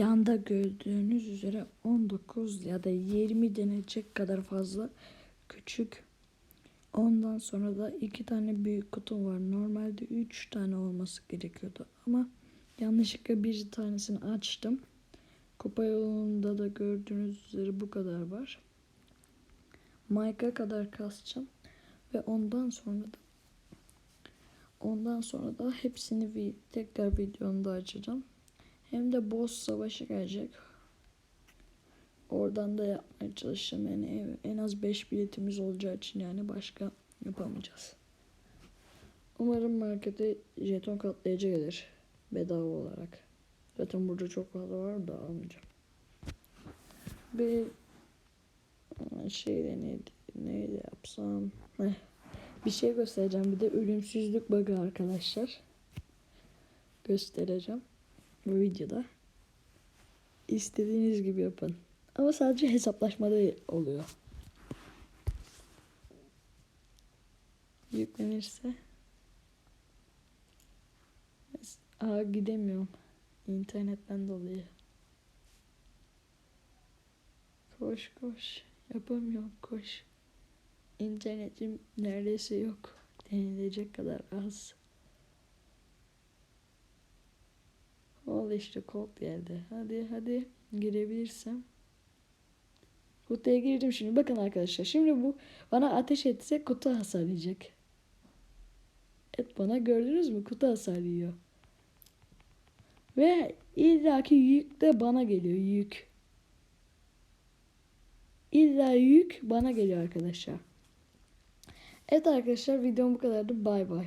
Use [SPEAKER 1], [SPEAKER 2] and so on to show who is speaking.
[SPEAKER 1] Yanda gördüğünüz üzere 19 ya da 20 denecek kadar fazla küçük. Ondan sonra da iki tane büyük kutu var. Normalde 3 tane olması gerekiyordu ama yanlışlıkla bir tanesini açtım. Kupa yolunda da gördüğünüz üzere bu kadar var. Mike'a kadar kasacağım ve ondan sonra da ondan sonra da hepsini vi- tekrar videomda açacağım. Hem de boss savaşı gelecek. Oradan da yapmaya çalışacağım. Yani en az 5 biletimiz olacağı için yani başka yapamayacağız. Umarım markete jeton katlayıcı gelir. Bedava olarak. Zaten burada çok fazla var da almayacağım. Bir şeyde neydi, neydi yapsam. Heh. Bir şey göstereceğim. Bir de ölümsüzlük bug'ı arkadaşlar. Göstereceğim bu videoda. İstediğiniz gibi yapın. Ama sadece hesaplaşmada oluyor. Yüklenirse. Aa gidemiyorum. İnternetten dolayı. Koş koş. Yapamıyorum koş. İnternetim neredeyse yok. Denilecek kadar az. Ol işte kod geldi. Hadi hadi girebilirsem. Kutuya girdim şimdi. Bakın arkadaşlar. Şimdi bu bana ateş etse kutu hasar yiyecek. Et bana gördünüz mü? Kutu hasar yiyor. Ve illaki yük de bana geliyor. Yük. İlla yük bana geliyor arkadaşlar. Evet arkadaşlar videom bu kadardı. Bay bay.